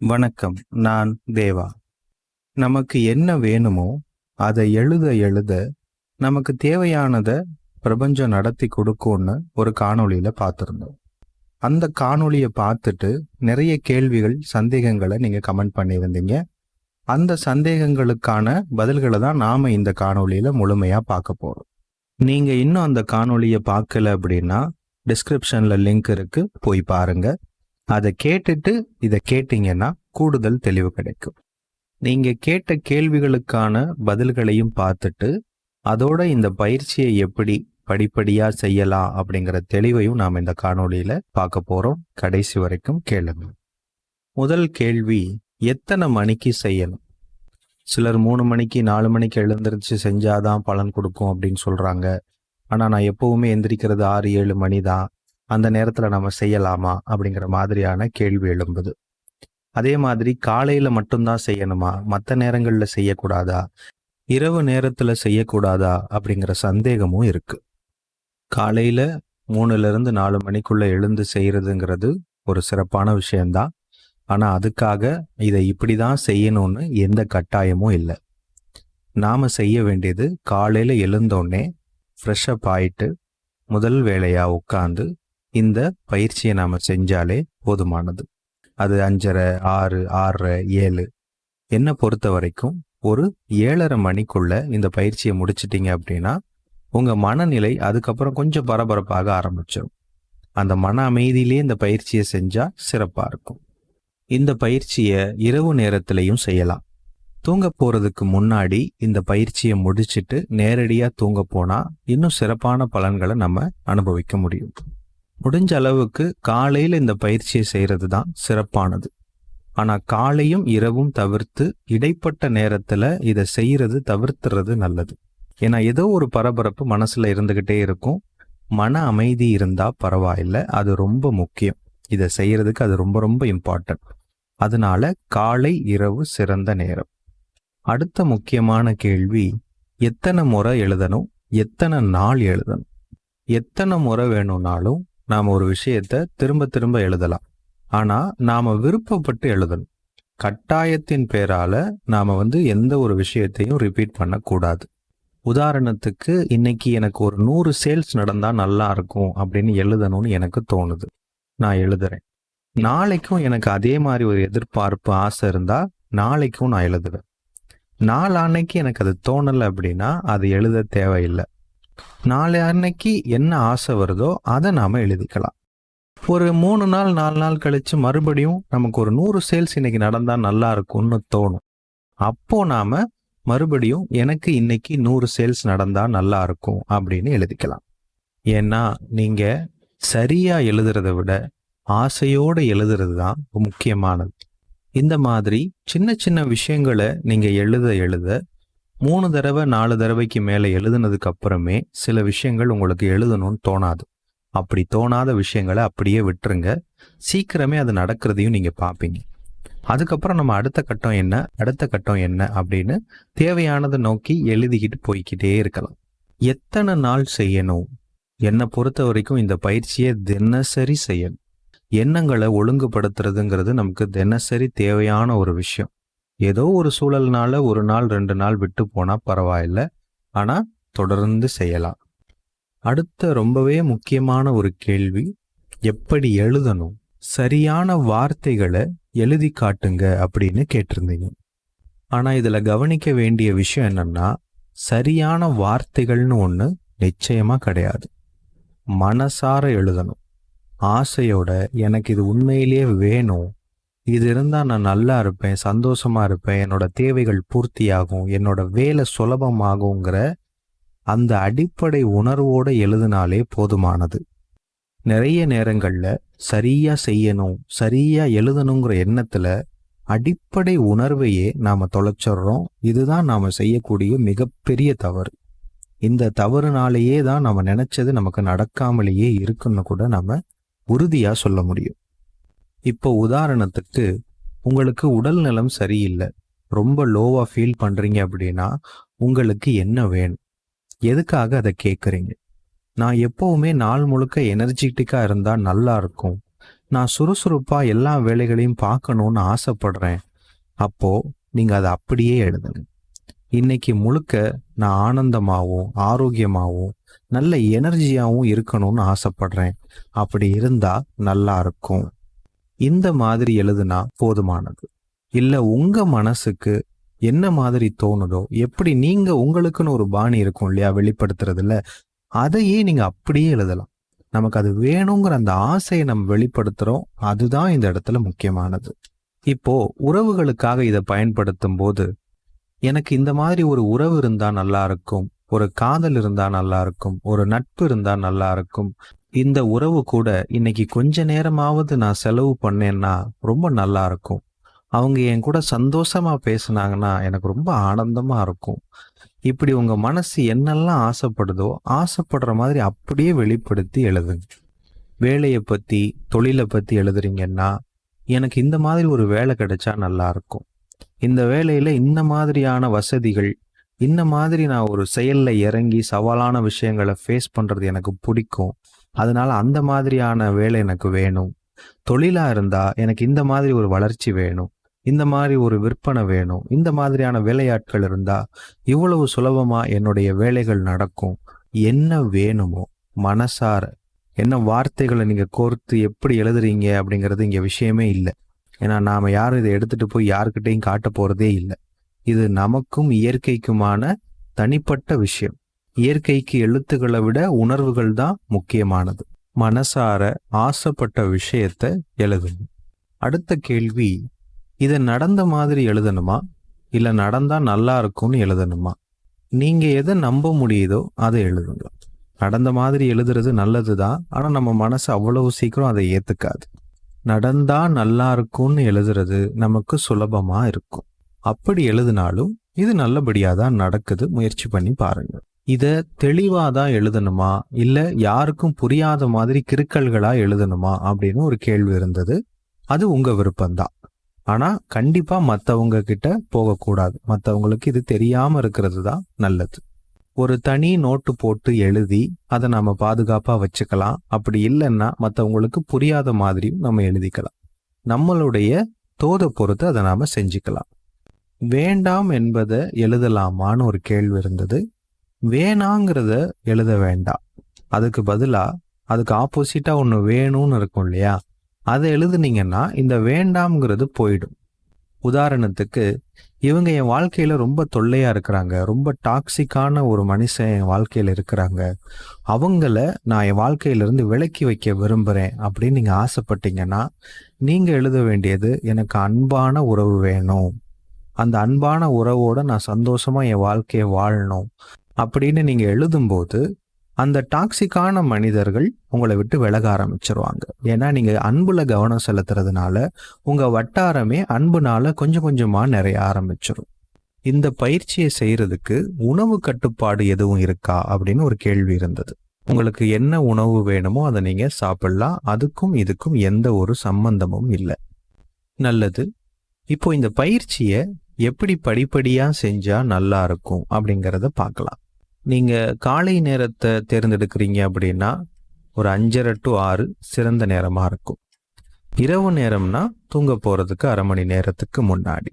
வணக்கம் நான் தேவா. நமக்கு என்ன வேணுமோ அதை எழுத எழுத நமக்கு தேவையானதை பிரபஞ்சம் நடத்தி கொடுக்கும்னு ஒரு காணொளியில் பார்த்துருந்தோம். அந்த காணொளியை பார்த்துட்டு நிறைய கேள்விகள் சந்தேகங்களை நீங்கள் கமெண்ட் பண்ணியிருந்தீங்க. அந்த சந்தேகங்களுக்கான பதில்களை தான் நாம் இந்த காணொளியில் முழுமையாக பார்க்க போகிறோம் நீங்கள் இன்னும் அந்த காணொளியை பார்க்கல அப்படின்னா டிஸ்கிரிப்ஷனில் லிங்க் இருக்கு போய் பாருங்கள் அதை கேட்டுட்டு இதை கேட்டீங்கன்னா கூடுதல் தெளிவு கிடைக்கும். நீங்க கேட்ட கேள்விகளுக்கான பதில்களையும் பார்த்துட்டு அதோட இந்த பயிற்சியை எப்படி படிப்படியா செய்யலாம் அப்படிங்கிற தெளிவையும் நாம் இந்த காணொளியில பார்க்க போறோம். கடைசி வரைக்கும் கேளுங்க. முதல் கேள்வி எத்தனை மணிக்கு செய்யணும்? சிலர் மூணு மணிக்கு நாலு மணிக்கு எழுந்திருச்சு செஞ்சாதான் பலன் கொடுக்கும் அப்படின்னு சொல்றாங்க. ஆனால் நான் எப்பவுமே எந்திரிக்கிறது ஆறு ஏழு மணி தான் அந்த நேரத்தில் நம்ம செய்யலாமா அப்படிங்கிற மாதிரியான கேள்வி எழும்புது. அதே மாதிரி காலையில் மட்டும்தான் செய்யணுமா? மற்ற நேரங்களில் செய்யக்கூடாதா? இரவு நேரத்தில் செய்யக்கூடாதா? அப்படிங்கிற சந்தேகமும் இருக்குது காலையில் மூணுலேருந்து நாலு மணிக்குள்ளே எழுந்து செய்கிறதுங்கிறது ஒரு சிறப்பான விஷயந்தான் ஆனால் அதுக்காக இதை இப்படி தான் செய்யணும்னு எந்த கட்டாயமும் இல்லை. நாம் செய்ய வேண்டியது காலையில் எழுந்தோடனே ஃப்ரெஷ்அப் ஆயிட்டு முதல் வேலையாக உட்காந்து இந்த பயிற்சியை நாம் செஞ்சாலே போதுமானது. அது அஞ்சரை ஆறு ஆறரை ஏழு. என்னை பொறுத்த வரைக்கும் ஒரு ஏழரை மணிக்குள்ள இந்த பயிற்சியை முடிச்சிட்டிங்க அப்படின்னா உங்கள் மனநிலை அதுக்கப்புறம் கொஞ்சம் பரபரப்பாக ஆரம்பிச்சிடும் அந்த மன அமைதியிலே இந்த பயிற்சியை செஞ்சால் சிறப்பாக இருக்கும். இந்த பயிற்சியை இரவு நேரத்திலையும் செய்யலாம். தூங்க போகிறதுக்கு முன்னாடி இந்த பயிற்சியை முடிச்சிட்டு நேரடியாக தூங்க போனால் இன்னும் சிறப்பான பலன்களை நம்ம அனுபவிக்க முடியும். முடிஞ்ச அளவுக்கு காலையில் இந்த பயிற்சியை செய்கிறது தான் சிறப்பானது. ஆனால் காலையும் இரவும் தவிர்த்து இடைப்பட்ட நேரத்தில் இதை செய்கிறது தவிர்த்துறது நல்லது. ஏன்னா ஏதோ ஒரு பரபரப்பு மனசில் இருந்துக்கிட்டே இருக்கும். மன அமைதி இருந்தால் பரவாயில்லை. அது ரொம்ப முக்கியம். இதை செய்கிறதுக்கு அது ரொம்ப ரொம்ப இம்பார்ட்டன்ட் அதனால காலை இரவு சிறந்த நேரம். அடுத்த முக்கியமான கேள்வி எத்தனை முறை எழுதணும்? எத்தனை நாள் எழுதணும்? எத்தனை முறை வேணும்னாலும் நாம் ஒரு விஷயத்த திரும்ப திரும்ப எழுதலாம். ஆனால் நாம் விருப்பப்பட்டு எழுதணும். கட்டாயத்தின் பேரால நாம் வந்து எந்த ஒரு விஷயத்தையும் ரிப்பீட் பண்ணக்கூடாது. உதாரணத்துக்கு இன்னைக்கு எனக்கு ஒரு நூறு சேல்ஸ் நடந்தால் நல்லா இருக்கும் அப்படின்னு எழுதணும்னு எனக்கு தோணுது. நான் எழுதுறேன். நாளைக்கும் எனக்கு அதே மாதிரி ஒரு எதிர்பார்ப்பு ஆசை இருந்தால் நாளைக்கும் நான் எழுதுவேன். நாளான்னைக்கு எனக்கு அது தோணலை அப்படின்னா அது எழுத தேவையில்லை. நாளை அன்னைக்கு என்ன ஆசை வருதோ அதை நாம் எழுதிக்கலாம். ஒரு மூணு நாள் நாலு நாள் கழிச்சு மறுபடியும் நமக்கு ஒரு நூறு சேல்ஸ் இன்னைக்கு நடந்தால் நல்லா இருக்கும்னு தோணும். அப்போ நாம மறுபடியும் எனக்கு இன்னைக்கு நூறு சேல்ஸ் நடந்தா நல்லா இருக்கும் அப்படின்னு எழுதிக்கலாம். ஏன்னா நீங்க சரியா எழுதுறத விட ஆசையோடு எழுதுறது தான் முக்கியமானது. இந்த மாதிரி சின்ன சின்ன விஷயங்களை நீங்க எழுத எழுத மூணு தடவை நாலு தடவைக்கு மேலே எழுதுனதுக்கு அப்புறமே சில விஷயங்கள் உங்களுக்கு எழுதணும்னு தோணாது. அப்படி தோணாத விஷயங்களை அப்படியே விட்டுருங்க. சீக்கிரமே அது நடக்கிறதையும் நீங்கள் பார்ப்பீங்க அதுக்கப்புறம் நம்ம அடுத்த கட்டம் என்ன அடுத்த கட்டம் என்ன அப்படின்னு தேவையானதை நோக்கி எழுதிக்கிட்டு போய்கிட்டே இருக்கலாம். எத்தனை நாள் செய்யணும்? என்னை பொறுத்த வரைக்கும் இந்த பயிற்சியை தினசரி செய்யணும். எண்ணங்களை ஒழுங்குபடுத்துறதுங்கிறது நமக்கு தினசரி தேவையான ஒரு விஷயம். ஏதோ ஒரு சூழல்னால ஒரு நாள் ரெண்டு நாள் விட்டு போனால் பரவாயில்ல. ஆனால் தொடர்ந்து செய்யலாம். அடுத்த ரொம்பவே முக்கியமான ஒரு கேள்வி எப்படி எழுதணும்? சரியான வார்த்தைகளை எழுதி காட்டுங்க அப்படின்னு கேட்டிருந்தீங்க. ஆனால் இதில் கவனிக்க வேண்டிய விஷயம் என்னென்னா சரியான வார்த்தைகள்னு ஒன்று நிச்சயமாக கிடையாது. மனசார எழுதணும். ஆசையோட எனக்கு இது உண்மையிலேயே வேணும் இது இருந்தால் நான் நல்லா இருப்பேன் சந்தோஷமாக இருப்பேன் என்னோட தேவைகள் பூர்த்தியாகும் என்னோட வேலை சுலபமாகுங்கிற அந்த அடிப்படை உணர்வோடு எழுதினாலே போதுமானது. நிறைய நேரங்களில் சரியாக செய்யணும் சரியாக எழுதணுங்கிற எண்ணத்தில் அடிப்படை உணர்வையே நாம் தொலைச்சிடுறோம். இதுதான் நாம் செய்யக்கூடிய மிகப்பெரிய தவறு. இந்த தவறுனாலேயே தான் நம்ம நினச்சது நமக்கு நடக்காமலேயே இருக்குன்னு கூட நம்ம உறுதியாக சொல்ல முடியும். இப்போ உதாரணத்துக்கு உங்களுக்கு உடல் நலம் சரியில்லை ரொம்ப லோவாக ஃபீல் பண்ணுறீங்க அப்படின்னா உங்களுக்கு என்ன வேணும்? எதுக்காக அதை கேட்குறீங்க நான் எப்போவுமே நாள் முழுக்க எனர்ஜெட்டிக்காக இருந்தால் நல்லா இருக்கும். நான் சுறுசுறுப்பாக எல்லா வேலைகளையும் பார்க்கணும்னு ஆசைப்படுறேன். அப்போ நீங்கள் அதை அப்படியே எழுதுங்க. இன்னைக்கு முழுக்க நான் ஆனந்தமாகவும் ஆரோக்கியமாகவும் நல்ல எனர்ஜியாகவும் இருக்கணும்னு ஆசைப்படுறேன். அப்படி இருந்தால் நல்லா இருக்கும். இந்த மாதிரி எழுதுனா போதுமானது. இல்லை உங்க மனசுக்கு என்ன மாதிரி தோணுதோ எப்படி நீங்க உங்களுக்குன்னு ஒரு பாணி இருக்கும் இல்லையா வெளிப்படுத்துறதுல அதையே நீங்க அப்படியே எழுதலாம். நமக்கு அது வேணுங்கிற அந்த ஆசையை நம்ம வெளிப்படுத்துறோம் அதுதான் இந்த இடத்துல முக்கியமானது. இப்போ உறவுகளுக்காக இதை பயன்படுத்தும் போது எனக்கு இந்த மாதிரி ஒரு உறவு இருந்தா நல்லா இருக்கும் ஒரு காதல் இருந்தா நல்லா இருக்கும் ஒரு நட்பு இருந்தா நல்லா இருக்கும் இந்த உறவு கூட இன்னைக்கு கொஞ்ச நேரமாவது நான் செலவு பண்ணேன்னா ரொம்ப நல்லா இருக்கும். அவங்க என் கூட சந்தோஷமா பேசுனாங்கன்னா எனக்கு ரொம்ப ஆனந்தமா இருக்கும். இப்படி உங்க மனசு என்னெல்லாம் ஆசைப்படுதோ ஆசைப்படுற மாதிரி அப்படியே வெளிப்படுத்தி எழுதுங்க. வேலையை பத்தி தொழிலை பத்தி எழுதுறீங்கன்னா எனக்கு இந்த மாதிரி ஒரு வேலை கிடைச்சா நல்லா இருக்கும். இந்த வேலையில இந்த மாதிரியான வசதிகள் இந்த மாதிரி நான் ஒரு செயல்ல இறங்கி சவாலான விஷயங்களை ஃபேஸ் பண்றது எனக்கு பிடிக்கும். அதனால அந்த மாதிரியான வேலை எனக்கு வேணும். தொழிலா இருந்தா எனக்கு இந்த மாதிரி ஒரு வளர்ச்சி வேணும். இந்த மாதிரி ஒரு விற்பனை வேணும். இந்த மாதிரியான வேலையாட்கள் இருந்தா இவ்வளவு சுலபமா என்னுடைய வேலைகள் நடக்கும். என்ன வேணுமோ மனசார என்ன வார்த்தைகளை நீங்க கோர்த்து எப்படி எழுதுறீங்க அப்படிங்கிறது இங்க விஷயமே இல்லை. ஏன்னா நாம யாரும் இதை எடுத்துட்டு போய் யாருக்கிட்டையும் காட்ட போறதே இல்லை. இது நமக்கும் இயற்கைக்குமான தனிப்பட்ட விஷயம். இயற்கைக்கு எழுத்துக்களை விட உணர்வுகள் தான் முக்கியமானது. மனசார ஆசைப்பட்ட விஷயத்த எழுதணும் அடுத்த கேள்வி இதை நடந்த மாதிரி எழுதணுமா? இல்லை நடந்தா நல்லா இருக்கும்னு எழுதணுமா? நீங்க எதை நம்ப முடியுதோ அதை எழுதுங்க. நடந்த மாதிரி எழுதுறது நல்லதுதான் ஆனால் நம்ம மனசு அவ்வளவு சீக்கிரம் அதை ஏற்றுக்காது நடந்தா நல்லா இருக்கும்னு எழுதுறது நமக்கு சுலபமாக இருக்கும். அப்படி எழுதினாலும் இது நல்லபடியாக தான் நடக்குது. முயற்சி பண்ணி பாருங்கள் இதை தெளிவாக தான் எழுதணுமா? இல்லை யாருக்கும் புரியாத மாதிரி கிறுக்கல்களாக எழுதணுமா? அப்படின்னு ஒரு கேள்வி இருந்தது. அது உங்கள் விருப்பம்தான். ஆனால் கண்டிப்பாக மற்றவங்க கிட்ட போகக்கூடாது. மற்றவங்களுக்கு இது தெரியாமல் இருக்கிறது தான் நல்லது. ஒரு தனி நோட்டு போட்டு எழுதி அதை நம்ம பாதுகாப்பாக வச்சுக்கலாம். அப்படி இல்லைன்னா மற்றவங்களுக்கு புரியாத மாதிரியும் நம்ம எழுதிக்கலாம். நம்மளுடைய தோதை பொறுத்து அதை நாம் செஞ்சுக்கலாம். வேண்டாம் என்பதை எழுதலாமான்னு ஒரு கேள்வி இருந்தது. வேணாங்கிறத எழுத வேண்டாம் அதுக்கு பதிலாக அதுக்கு ஆப்போசிட்டாக ஒன்று வேணும்னு இருக்கும் இல்லையா? அதை எழுதுனீங்கன்னா இந்த வேண்டாம்ங்கிறது போயிடும். உதாரணத்துக்கு இவங்க என் வாழ்க்கையில் ரொம்ப தொல்லையாக இருக்கிறாங்க. ரொம்ப டாக்ஸிக்கான ஒரு மனுஷன் என் வாழ்க்கையில் இருக்கிறாங்க. அவங்கள நான் என் வாழ்க்கையிலேருந்து விலக்கி வைக்க விரும்புகிறேன் அப்படின்னு நீங்கள் ஆசைப்பட்டீங்கன்னா நீங்கள் எழுத வேண்டியது எனக்கு அன்பான உறவு வேணும். அந்த அன்பான உறவோட நான் சந்தோஷமாக என் வாழ்க்கையை வாழணும். அப்படின்னு நீங்கள் எழுதும்போது அந்த டாக்ஸிக்கான மனிதர்கள் உங்களை விட்டு விலக ஆரம்பிச்சிருவாங்க. ஏன்னா நீங்கள் அன்புல கவனம் செலுத்துறதுனால உங்கள் வட்டாரமே அன்புனால கொஞ்சம் கொஞ்சமாக நிறைய ஆரம்பிச்சிடும் இந்த பயிற்சியை செய்கிறதுக்கு உணவு கட்டுப்பாடு எதுவும் இருக்கா? அப்படின்னு ஒரு கேள்வி இருந்தது. உங்களுக்கு என்ன உணவு வேணுமோ அதை நீங்கள் சாப்பிடலாம். அதுக்கும் இதுக்கும் எந்த ஒரு சம்பந்தமும் இல்லை. நல்லது. இப்போ இந்த பயிற்சியை எப்படி படிப்படியாக செஞ்சால் நல்லா இருக்கும் அப்படிங்கிறத பார்க்கலாம். நீங்கள் காலை நேரத்தை தேர்ந்தெடுக்கிறீங்க அப்படின்னா ஒரு அஞ்சரை டு ஆறு சிறந்த நேரமாக இருக்கும். இரவு நேரம்னா தூங்க போகிறதுக்கு அரை மணி நேரத்துக்கு முன்னாடி.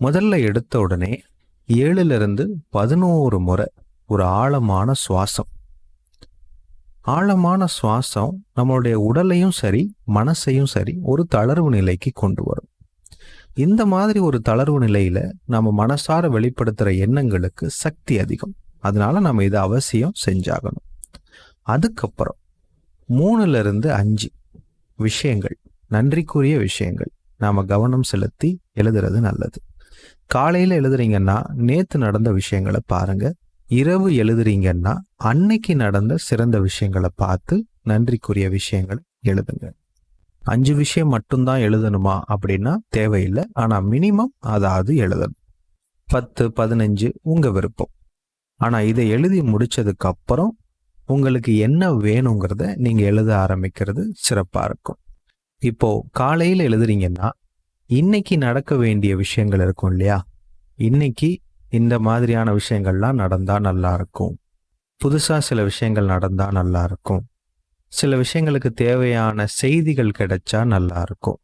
முதல்ல எடுத்த உடனே ஏழுலேருந்து பதினோரு முறை ஒரு ஆழமான சுவாசம். ஆழமான சுவாசம் நம்மளுடைய உடலையும் சரி மனசையும் சரி ஒரு தளர்வு நிலைக்கு கொண்டு வரும். இந்த மாதிரி ஒரு தளர்வு நிலையில நம்ம மனசார வெளிப்படுத்துகிற எண்ணங்களுக்கு சக்தி அதிகம். அதனால நம்ம இதை அவசியம் செஞ்சாகணும். அதுக்கப்புறம் மூணுல இருந்து அஞ்சு விஷயங்கள் நன்றிக்குரிய விஷயங்கள். நாம கவனம் செலுத்தி எழுதுறது நல்லது. காலையில எழுதுறீங்கன்னா நேத்து நடந்த விஷயங்களை பாருங்க. இரவு எழுதுறீங்கன்னா அன்னைக்கு நடந்த சிறந்த விஷயங்களை பார்த்து நன்றிக்குரிய விஷயங்களை எழுதுங்க. அஞ்சு விஷயம் மட்டும்தான் எழுதணுமா அப்படின்னா தேவையில்லை. ஆனால் மினிமம் அதாவது எழுதணும். பத்து பதினஞ்சு உங்கள் விருப்பம். ஆனா இதை எழுதி முடிச்சதுக்கு அப்புறம் உங்களுக்கு என்ன வேணுங்கிறத நீங்க எழுத ஆரம்பிக்கிறது சிறப்பா இருக்கும். இப்போ காலையில எழுதுறீங்கன்னா இன்னைக்கு நடக்க வேண்டிய விஷயங்கள் இருக்கும் இல்லையா? இன்னைக்கு இந்த மாதிரியான விஷயங்கள்லாம் நடந்தா நல்லா இருக்கும். புதுசா சில விஷயங்கள் நடந்தா நல்லா இருக்கும். சில விஷயங்களுக்கு தேவையான செய்திகள் கிடைச்சா நல்லா இருக்கும்.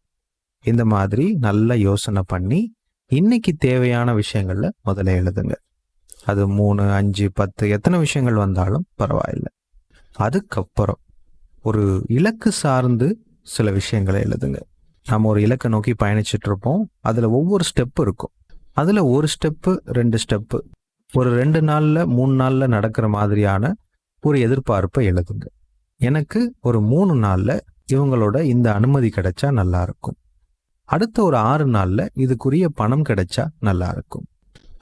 இந்த மாதிரி நல்ல யோசனை பண்ணி இன்னைக்கு தேவையான விஷயங்கள்ல முதல்ல எழுதுங்க. அது மூணு அஞ்சு பத்து எத்தனை விஷயங்கள் வந்தாலும் பரவாயில்லை. அதுக்கப்புறம் ஒரு இலக்கு சார்ந்து சில விஷயங்களை எழுதுங்க. நம்ம ஒரு இலக்கை நோக்கி பயணிச்சுட்டு இருப்போம். அதில் ஒவ்வொரு ஸ்டெப் இருக்கும். அதில் ஒரு ஸ்டெப்பு ரெண்டு ஸ்டெப்பு ஒரு ரெண்டு நாளில் மூணு நாளில் நடக்கிற மாதிரியான ஒரு எதிர்பார்ப்பை எழுதுங்க. எனக்கு ஒரு மூணு நாளில் இவங்களோட இந்த அனுமதி கிடைச்சா நல்லா இருக்கும். அடுத்த ஒரு ஆறு நாளில் இதுக்குரிய பணம் கிடைச்சா நல்லா இருக்கும்.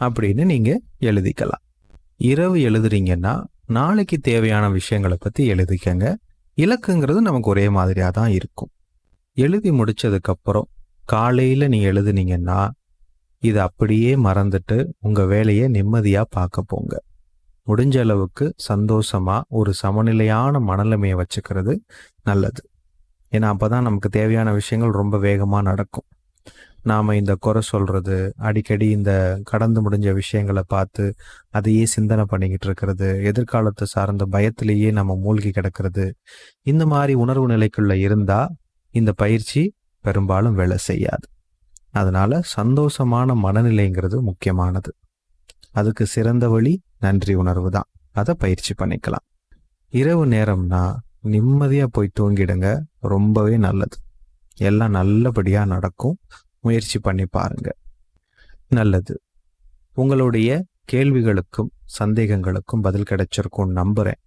அப்படின்னு நீங்கள் எழுதிக்கலாம். இரவு எழுதுறீங்கன்னா நாளைக்கு தேவையான விஷயங்களை பற்றி எழுதிக்கங்க. இலக்குங்கிறது நமக்கு ஒரே மாதிரியாக தான் இருக்கும். எழுதி முடித்ததுக்கப்புறம் காலையில் நீ எழுதுனீங்கன்னா இதை அப்படியே மறந்துட்டு உங்கள் வேலையை நிம்மதியாக பார்க்க போங்க. முடிஞ்ச அளவுக்கு சந்தோஷமாக ஒரு சமநிலையான மனநிலைமையை வச்சுக்கிறது நல்லது. ஏன்னா அப்பதான் நமக்கு தேவையான விஷயங்கள் ரொம்ப வேகமாக நடக்கும். நாம் இந்த குறை சொல்கிறது அடிக்கடி இந்த கடந்து முடிஞ்ச விஷயங்களை பார்த்து அதையே சிந்தனை பண்ணிக்கிட்டு இருக்கிறது எதிர்காலத்தை சார்ந்த பயத்திலேயே நம்ம மூழ்கி கிடக்கிறது. இந்த மாதிரி உணர்வு நிலைக்குள்ள இருந்தால் இந்த பயிற்சி பெரும்பாலும் வேலை செய்யாது. அதனால சந்தோஷமான மனநிலைங்கிறது முக்கியமானது. அதுக்கு சிறந்த வழி நன்றி உணர்வு தான். அதை பயிற்சி பண்ணிக்கலாம். இரவு நேரம்னா நிம்மதியாக போய் தூங்கிடுங்க ரொம்பவே நல்லது. எல்லாம் நல்லபடியாக நடக்கும். முயற்சி பண்ணி பாருங்க. நல்லது. உங்களுடைய கேள்விகளுக்கும் சந்தேகங்களுக்கும் பதில் கிடைச்சிருக்கும் நம்புறேன்.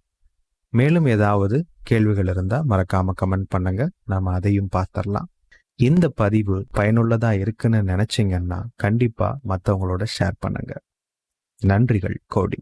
மேலும் ஏதாவது கேள்விகள் இருந்தா மறக்காம கமெண்ட் பண்ணுங்க. நாம அதையும் பார்த்துடலாம் இந்த பதிவு பயனுள்ளதா இருக்குன்னு நினச்சிங்கன்னா கண்டிப்பா மற்றவங்களோட ஷேர் பண்ணுங்க. நன்றிகள் கோடி.